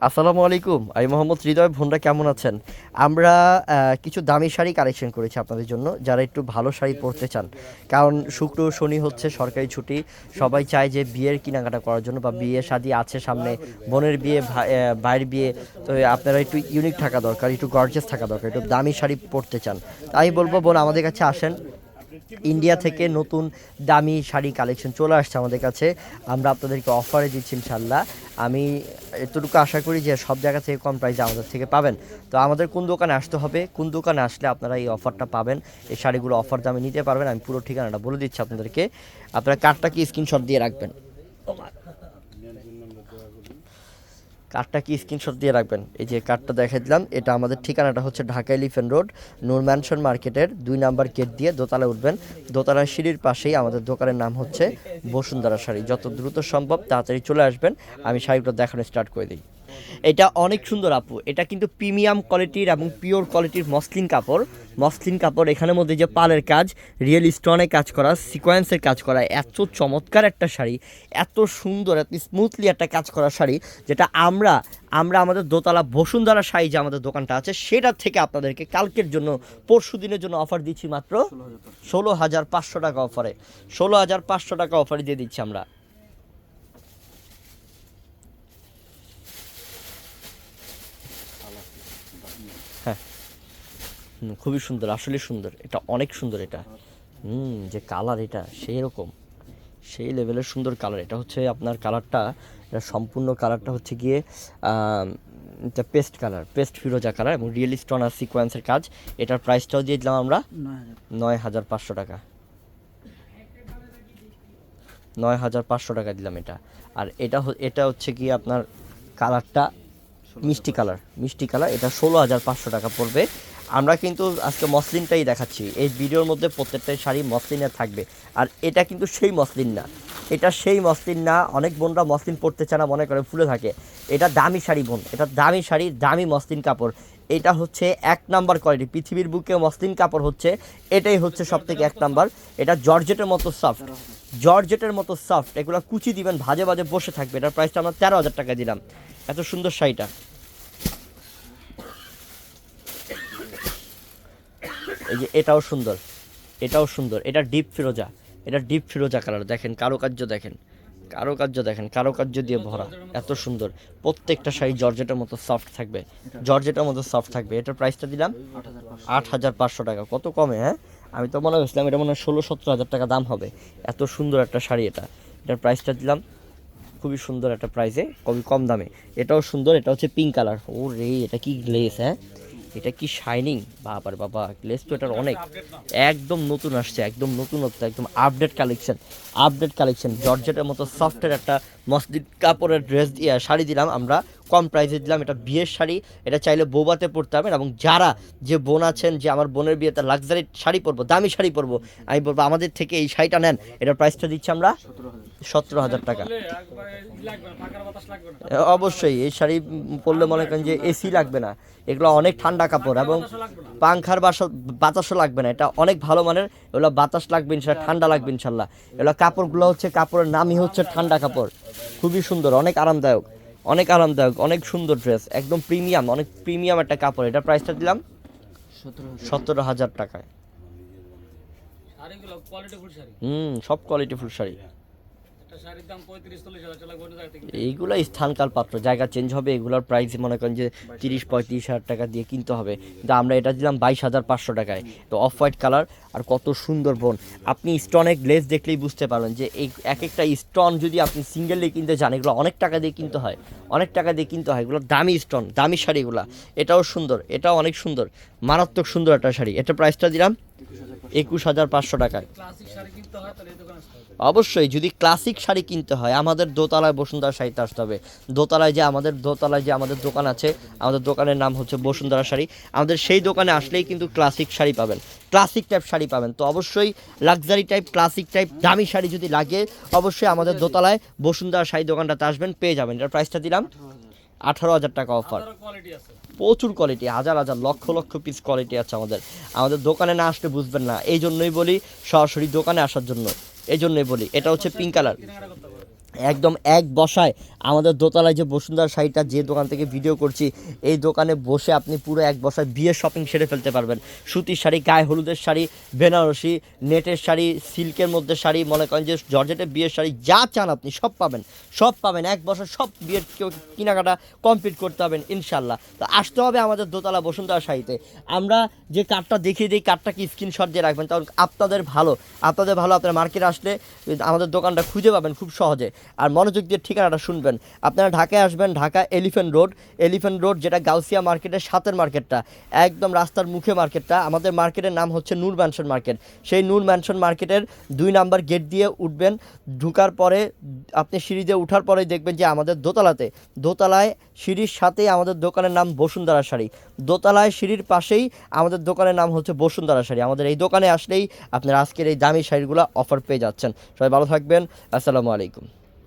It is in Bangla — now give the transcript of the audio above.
আসসালামু আলাইকুম, আমি মোহাম্মদ হৃদয় ভন্ডা কেমন আছেন? আমরা কিছু দামি শাড়ি কালেকশন করেছি আপনাদের জন্য, যারা একটু ভালো শাড়ি পরতে চান। কারণ শুক্র, শনি হচ্ছে সরকারি ছুটি, সবাই চায় যে বিয়ের কেনাকাটা করার জন্য বা বিয়ে শাদি আছে সামনে, বোনের বিয়ে ভাই- ভাইয়ের বিয়ে, তো আপনারা একটু ইউনিক থাকা দরকার, একটু গর্জেস থাকা দরকার, একটু দামি শাড়ি পরতে চান। আমি বলব, বোন, আমাদের কাছে আসেন ইন্ডিয়া থেকে নতুন দামি শাড়ি কালেকশন চলে আসছে আমাদের কাছে। আমরা আপনাদেরকে অফারে দিচ্ছি ইনশাল্লাহ আমি এতটুকু আশা করি যে সব জায়গা থেকে কম প্রাইসে আমাদের থেকে পাবেন। তো আমাদের কোন দোকানে আসতে হবে, কোন দোকানে আসলে আপনারা এই অফারটা পাবেন, এই শাড়িগুলো অফার দামে নিতে পারবেন, আমি পুরো ঠিকানাটা বলে দিচ্ছি আপনাদেরকে। আপনারা কার্ডটা কি স্ক্রিনশট দিয়ে রাখবেন? কার্ডটা কি স্ক্রিনশট দিয়ে রাখবেন? এই যে কার্ডটা দেখে দিলাম, এটা আমাদের ঠিকানাটা হচ্ছে Dhaka Elephant Road Noor Mansion মার্কেটের দুই নাম্বার গেট দিয়ে দোতলায় উঠবেন। দোতলার সিঁড়ির পাশেই আমাদের দোকানের নাম হচ্ছে বসুন্ধরা শাড়ি। যত দ্রুত সম্ভব তাড়াতাড়ি চলে আসবেন, আমি শাড়িগুলো দেখানো স্টার্ট করে দিই। এটা অনেক সুন্দর আপু। এটা কিন্তু প্রিমিয়াম কোয়ালিটির এবং পিওর কোয়ালিটির মসলিন কাপড়। মসলিন কাপড় এখানের মধ্যে যে পালের কাজ, রিয়েল স্টোনে কাজ করা সিকোয়েন্সের কাজ করা, এত চমৎকার একটা শাড়ি, এত সুন্দর, এত স্মুথলি একটা কাজ করা শাড়ি, যেটা আমরা আমরা আমাদের দোতলা বসুন্ধরা শাড়ি যে আমাদের দোকানটা আছে সেটার থেকে আপনাদেরকে কালকের জন্য, পরশু দিনের জন্য অফার দিচ্ছি মাত্র ষোলো হাজার পাঁচশো টাকা অফারে ষোলো হাজার পাঁচশো টাকা অফারে দিয়ে দিচ্ছি আমরা। হ্যাঁ। খুবই সুন্দর আসলে সুন্দর। এটা অনেক সুন্দর এটা। হুম, যে কালার এটা, সেই রকম। সেই লেভেলের সুন্দর কালার এটা হচ্ছে আপনার কালারটা এটা সম্পূর্ণ কালারটা হচ্ছে গিয়ে এটা পেস্ট কালার পেস্ট ফিরোজা কালার এবং রিয়েল স্টোন আর সিকোয়েন্সের কাজ। এটার প্রাইসটাও দিয়ে দিলাম আমরা নয় হাজার পাঁচশো টাকা। নয় হাজার পাঁচশো টাকা দিলাম এটা। আর এটা এটা হচ্ছে কি আপনার কালারটা মিষ্টি কালার মিষ্টি কালার এটা ষোলো হাজার পাঁচশো টাকা পড়বে। আমরা কিন্তু আজকে মসলিনটাই দেখাচ্ছি। এই ভিডিওর মধ্যে প্রত্যেকটাই শাড়ি মসলিনে থাকবে। আর এটা কিন্তু সেই মসলিন না। এটা সেই মসলিন না অনেক বোনরা মসলিন পরতে চায় না মনে করে ফুলে থাকে। এটা দামি শাড়ি বোন এটা দামি শাড়ি দামি মসলিন কাপড়। এটা হচ্ছে এক নাম্বার কোয়ালিটি। পৃথিবীর বুকে মসলিন কাপড় হচ্ছে এটাই হচ্ছে সব থেকে এক নাম্বার। এটা জর্জেটের মতো সফট। জর্জেটের মতো সফট এগুলো কুচি দিবেন ভাজে ভাজে বসে থাকবে। এটার প্রাইসটা আমরা তেরো হাজার টাকা দিলাম। এত সুন্দর শাড়িটা। এই যে এটাও সুন্দর এটাও সুন্দর, এটা ডিপ ফিরোজা, এটা ডিপ ফিরোজা কালার, দেখেন কারুকার্য দেখেন কারুকার্য দেখেন, কারুকার্য দিয়ে ভরা, এত সুন্দর, প্রত্যেকটা শাড়ি জর্জেটের মতো সফট থাকবে, জর্জেটের মতো সফট থাকবে, এটার প্রাইসটা দিলাম আট হাজার পাঁচশো টাকা, কত কমে হ্যাঁ? আমি তো মনে করছিলাম এটা মনে হয় ষোলো সতেরো হাজার টাকা দাম হবে, এত সুন্দর একটা শাড়ি এটা, এটার প্রাইসটা দিলাম খুবই সুন্দর একটা প্রাইসে খুবই কম দামে। এটাও সুন্দর, এটা হচ্ছে পিঙ্ক কালার ও রে এটা কি গ্লেস হ্যাঁ? এটা কি শাইনিং বাবার বাবা গ্লেস তো এটার অনেক। একদম নতুন আসছে, একদম নতুনত্ব, একদম আপডেট কালেকশন আপডেট কালেকশন জর্জেটের মতো সফটের একটা মসজিদ কাপড়ের ড্রেস দিয়ে শাড়ি দিলাম আমরা। কম প্রাইসে দিলাম, এটা বিয়ের শাড়ি, এটা চাইলে বৌবাতে পরতে পারবেন এবং যারা যে বোন আছেন, যে আমার বোনের বিয়েতে লাক্সারি শাড়ি পরবো, দামি শাড়ি পরবো, আমি বলব আমাদের থেকে এই শাড়িটা নেন এটার প্রাইসটা দিচ্ছি আমরা সতেরো হাজার টাকা। অবশ্যই, এই শাড়ি পরলে মনে করেন যে এসি লাগবে না, এগুলো অনেক ঠান্ডা কাপড় এবং পাংখার বাসা, বাতাসও লাগবে না, এটা অনেক ভালো মানের, এগুলো বাতাস লাগবে ইনশাল্লাহ ঠান্ডা লাগবে ইনশাল্লাহ এগুলো কাপড়গুলো হচ্ছে, কাপড়ের নামই হচ্ছে ঠান্ডা কাপড়, খুবই সুন্দর, অনেক আরামদায়ক। অনেক আরামদায়ক অনেক সুন্দর ড্রেস একদম প্রিমিয়াম অনেক প্রিমিয়াম একটা কাপড়। এটা প্রাইসটা দিলাম সতেরো হাজার। টাকায়। হুম সব কোয়ালিটি ফুল শাড়ি। এইগুলো স্থানকাল পাত্র জায়গা চেঞ্জ হবে এগুলোর প্রাইস মনে করেন যে তিরিশ পঁয়ত্রিশ হাজার টাকা দিয়ে কিনতে হবে। কিন্তু আমরা এটা দিলাম বাইশ হাজার পাঁচশো টাকায়। তো অফ হোয়াইট কালার আর কত সুন্দর বোন আপনি স্টনের গ্লেজ দেখলেই বুঝতে পারবেন যে এই এক একটা স্টোন যদি আপনি সিঙ্গেলি কিনতে চান এগুলো অনেক টাকা দিয়ে কিনতে হয়। অনেক টাকা দিয়ে কিনতে হয় এগুলো দামি স্টোন দামি শাড়িগুলো। এটাও সুন্দর এটাও অনেক সুন্দর মারাত্মক সুন্দর একটা শাড়ি। এটা প্রাইসটা দিলাম একুশ হাজার পাঁচশো টাকায়। অবশ্যই যদি ক্লাসিক শাড়ি কিনতে হয় আমাদের দোতলায় বসুন্ধরা শাড়িতে আসতে হবে। দোতলায় যে আমাদের দোতলায় যে আমাদের দোকান আছে আমাদের দোকানের নাম হচ্ছে বসুন্ধরা শাড়ি। আমাদের সেই দোকানে আসলেই কিন্তু ক্লাসিক শাড়ি পাবেন। ক্লাসিক টাইপ শাড়ি পাবেন। তো অবশ্যই লাক্সারি টাইপ ক্লাসিক টাইপ দামি শাড়ি যদি লাগে অবশ্যই আমাদের দোতলায় বসুন্ধরা শাড়ি দোকানটাতে আসবেন পেয়ে যাবেন। এটার প্রাইসটা দিলাম আঠারো হাজার টাকা অফার প্রচুর কোয়ালিটি হাজার হাজার লক্ষ লক্ষ পিস কোয়ালিটি আছে আমাদের। আমাদের দোকানে না আসলে বুঝবেন না। এই জন্যই বলি সরাসরি দোকানে আসার জন্য। এই জন্যই বলি এটা হচ্ছে পিঙ্ক কালার একদম এক বসায় আমাদের দোতলায় যে বসুন্ধরা শাড়িটা যে দোকান থেকে ভিডিও করছি, এই দোকানে বসে আপনি পুরো এক বছর বিয়ের শপিং সেরে ফেলতে পারবেন। সুতির শাড়ি, গায়ে হলুদের শাড়ি, বেনারসি, নেটের শাড়ি, সিল্কের মধ্যে শাড়ি, মনে করেন যে জর্জেটের বিয়ের শাড়ি, যা চান আপনি সব পাবেন। সব পাবেন, এক বছর সব বিয়ের কেনাকাটা কমপ্লিট করতে পারবেন ইনশাল্লাহ তো আসতে হবে আমাদের দোতলা বসুন্ধরা শাড়িতে আমরা যে কার্ডটা দেখিয়ে দিই কার্ডটা কি স্ক্রিনশট দিয়ে রাখবেন? কারণ আপনাদের ভালো আপনাদের ভালো আপনারা মার্কেটে আসলে আমাদের দোকানটা খুঁজে পাবেন খুব সহজে। আর মনোযোগ দিয়ে ঠিকানাটা শুনবেন। আপনারা ঢাকায় আসবেন, Dhaka Elephant Road Elephant Road যেটা গাউসিয়া মার্কেটের সাতের মার্কেটটা। একদম রাস্তার মুখে মার্কেটটা। আমাদের মার্কেটের নাম হচ্ছে নূর ম্যানশন মার্কেট। সেই নূর ম্যানশন মার্কেটের দুই নাম্বার গেট দিয়ে উঠবেন। ঢুকার পরে আপনি সিঁড়ি দিয়ে উঠার পরেই দেখবেন যে আমাদের দোতলাতে, দোতলায় সিঁড়ির সাথেই আমাদের দোকানের নাম বসুন্ধরা শাড়ি। দোতলায় সিঁড়ির পাশেই আমাদের দোকানের নাম হচ্ছে বসুন্ধরা শাড়ি। আমাদের এই দোকানে আসলেই আপনারা আজকের এই দামি শাড়িগুলো অফার পেয়ে যাচ্ছেন। সবাই ভালো থাকবেন। আসসালামু আলাইকুম।